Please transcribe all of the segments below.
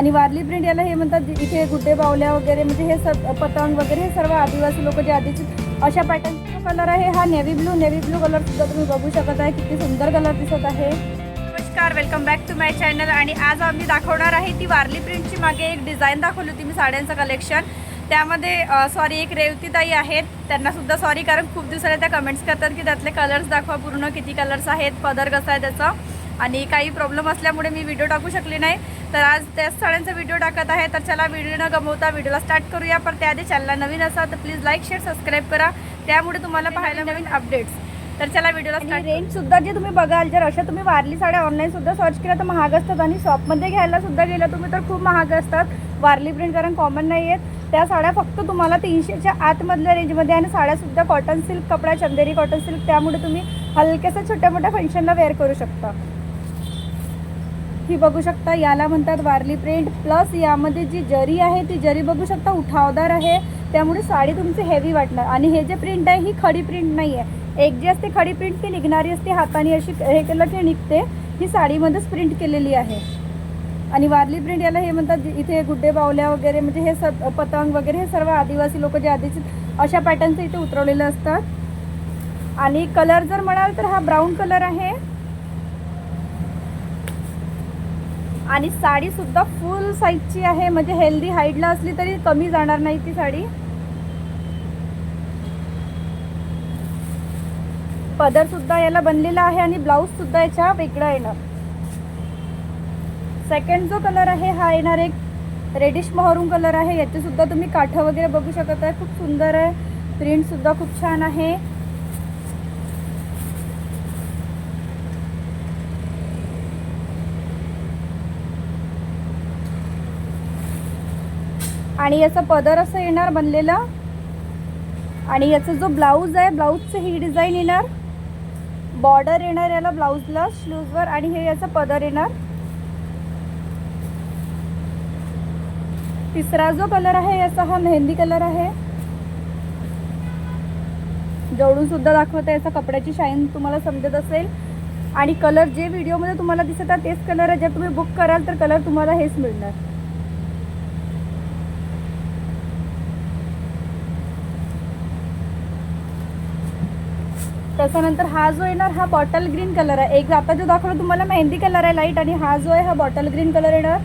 आणि वारली प्रिंट याला हे म्हणतात इथे गुड्डे बावल्या वगैरे म्हणजे हे सब पतंग वगैरे हे सर्व आदिवासी लोक जे आधीचे अशा पॅटर्नचा जो कलर आहे. हा navy blue navy blue colour सुद्धा तुम्ही बघू शकत आहे. किती सुंदर कलर दिसत आहे. नमस्कार welcome back to my channel आणि आज आम्ही दाखवणार आहे ती वारली प्रिंटची मागे एक डिझाईन दाखवली होती मी साड्यांचं कलेक्शन त्यामध्ये सॉरी एक रेवतीताई आहेत. त्यांना सुद्धा सॉरी कारण खूप दिवसाला त्या कमेंट्स करतात की त्यातले कलर्स दाखवा पूर्ण किती कलर्स आहेत पदर कसा आहे त्याचा. आणि काही प्रॉब्लेम असल्यामुळे मी व्हिडिओ टाकू शकले नाही. तर आज त्याच साड्यांचा व्हिडिओ टाकत आहे. तर चला व्हिडिओ न गमवता व्हिडिओला स्टार्ट करूया. पण त्याआधी चॅनलला नवीन असाल तर प्लीज लाईक शेअर सबस्क्राईब करा. त्यामुळे तुम्हाला पाहायला नवीन अपडेट्स तर चला व्हिडिओला स्टार्ट रेंज सुद्धा जे तुम्ही बघाल जर अशा तुम्ही वारली साड्या ऑनलाईन सुद्धा सर्च केल्या तर महाग असतात आणि शॉपमध्ये घ्यायला सुद्धा गेलं तुम्ही तर खूप महाग असतात वारली प्रिंट कारण कॉमन नाही आहेत त्या साड्या फक्त तुम्हाला तीनशेच्या आतमधल्या रेंजमध्ये आणि साड्यासुद्धा कॉटन सिल्क कपडा चंदेरी कॉटन सिल्क त्यामुळे तुम्ही हलक्याशा छोट्या मोठ्या फंक्शनला वेअर करू शकता. ही बघू शकता याला म्हणतात वारली प्रिंट प्लस यामध्ये जी जरी आहे ती जरी बघू शकता उठावदार आहे. त्यामुळे साडी तुमची हेवी वाटणार. आणि हे जे प्रिंट आहे ही खडी प्रिंट नाही आहे एक जी असते खडी प्रिंट ती निघणारी असते हाताने अशी हे केलं की निघते ही साडीमध्येच प्रिंट केलेली आहे. आणि वारली प्रिंट याला हे म्हणतात जे इथे गुड्डे बावल्या वगैरे म्हणजे हे सब पतंग वगैरे हे सर्व आदिवासी लोक जे आधीचे अशा पॅटर्नचं इथे उतरवलेलं असतात. आणि कलर जर म्हणाल तर हा ब्राऊन कलर आहे. आणि साडी सुद्धा फुल साईजची आहे. म्हणजे हेल्दी हाईटला असली तरी कमी जाणार नाही ती साडी. पदर सुद्धा याला बनलेला आहे आणि ब्लाऊज सुद्धा याच्या वेगळा येणार. सेकंड जो कलर आहे हा येणार एक रेडिश महरूम कलर आहे. याचे सुद्धा तुम्ही काठं वगैरे बघू शकत आहे. खूप सुंदर आहे. प्रिंट सुद्धा खूप छान आहे. आणि याचा पदर असं येणार बनलेला. आणि याचा जो ब्लाऊज आहे ब्लाऊजचं ही डिझाईन येणार. बॉर्डर येणार याला ब्लाऊजला स्लीव्जवर आणि हे याचा पदर येणार. तिसरा जो कलर आहे याचा हा मेहंदी कलर आहे. जवळून सुद्धा दाखवता याचा कपड्याची शाईन तुम्हाला समजत असेल. आणि कलर जे व्हिडिओमध्ये तुम्हाला दिसत आहे तेच कलर आहे. जर तुम्ही बुक कराल तर कलर तुम्हाला हेच मिळणार. त्याच्यानंतर हा जो येणार हा बॉटल ग्रीन कलर आहे. एक आता जो दाखवला तुम्हाला मेहंदी कलर आहे लाइट आणि हा जो आहे हा बॉटल ग्रीन कलर येणार.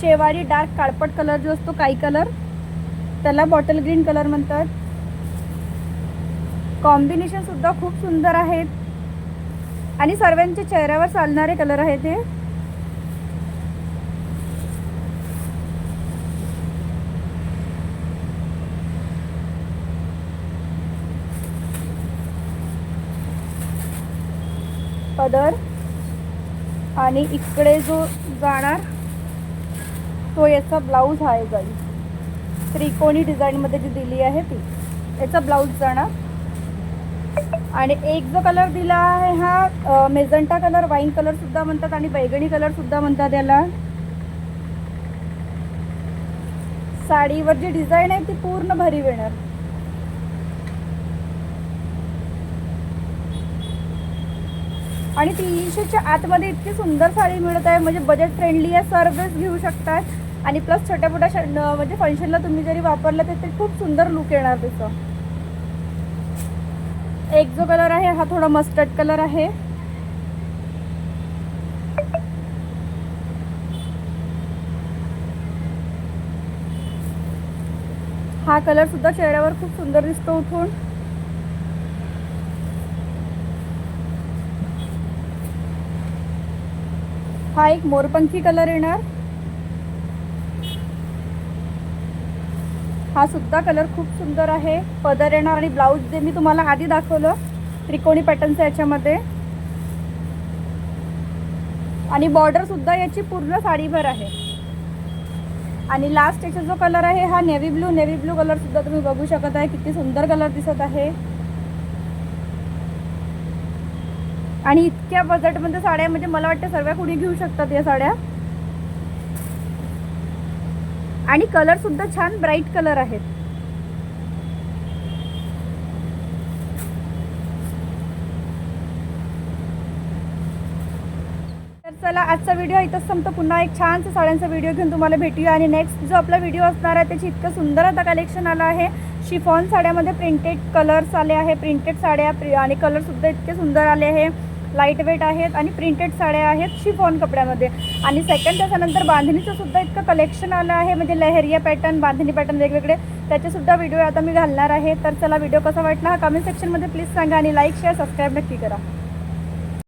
शेवारी डार्क काळपट कलर जो असतो काही कलर त्याला बॉटल ग्रीन कलर म्हणतात. कॉम्बिनेशन सुद्धा खूप सुंदर आहेत. आणि सर्वांच्या चेहऱ्यावर चालणारे कलर आहेत हे. पदर आणि इकडे जो जाणार तो याचा ब्लाऊज आहे जाईल त्रिकोणी डिझाईनमध्ये जी दिली आहे ती याचा ब्लाऊज जाणार. आणि एक जो कलर दिला आहे हा मेजंटा कलर वाईन कलरसुद्धा म्हणतात आणि बैगणी कलरसुद्धा म्हणतात याला. साडीवर जी डिझाईन आहे ती पूर्ण भरीव येणार. आणि तीनशेच्या आतमध्ये इतकी सुंदर साडी मिळत आहे. म्हणजे बजेट फ्रेंडली आहे सर्वच घेऊ शकतात. आणि प्लस छोट्या मोठ्या श- म्हणजे फंक्शनला तुम्ही जरी वापरलं तर ते खूप सुंदर लुक येणार त्याचं. एक जो कलर आहे हा थोडा मस्टर्ड कलर आहे. हा कलर सुद्धा चेहऱ्यावर खूप सुंदर दिसतो उठून. हा एक मोरपंखी कलर येणार. हा सुद्धा कलर खूप सुंदर आहे. पदर येणार आणि ब्लाऊज जे मी तुम्हाला आधी दाखवलं त्रिकोणी पॅटर्नचं याच्यामध्ये. आणि बॉर्डर सुद्धा याची पूर्ण साडीभर आहे. आणि लास्ट याचा जो कलर आहे हा navy blue navy blue colour सुद्धा तुम्ही बघू शकत आहे. किती सुंदर कलर दिसत आहे. आणि इतक्या बजेटमध्ये साड्या म्हणजे मला वाटतं सर्व कुणी घेऊ शकतात या साड्या. आणि कलर सुद्धा छान ब्राईट कलर आहेत. तर चला आजचा व्हिडिओ इथंच संपतो. पुन्हा एक छानसा साड्यांचा व्हिडिओ घेऊन तुम्हाला भेटूया. आणि नेक्स्ट जो आपला व्हिडिओ असणार आहे त्याची इतकं सुंदर आता कलेक्शन आलं आहे. शिफॉन साड्यामध्ये प्रिंटेड कलर्स आले आहे. प्रिंटेड साड्या प्रि आणि कलरसुद्धा इतके सुंदर आले आहे. लाइट वेट आहेत आणि प्रिंटेड साड्या आहेत शिफॉन कपड्यामध्ये. आणि सेकंड त्याच्यानंतर बांधणीचं सुद्धा इतकं कलेक्शन आलं आहे. म्हणजे लहरिया पॅटर्न बांधणी पॅटर्न वेगवेगळे. त्याचेसुद्धा व्हिडिओ आता मी घालणार आहे. तर चला व्हिडिओ कसा वाटला हा कमेंट सेक्शनमध्ये प्लीज सांगा आणि लाईक शेअर सबस्क्राईब नक्की करा.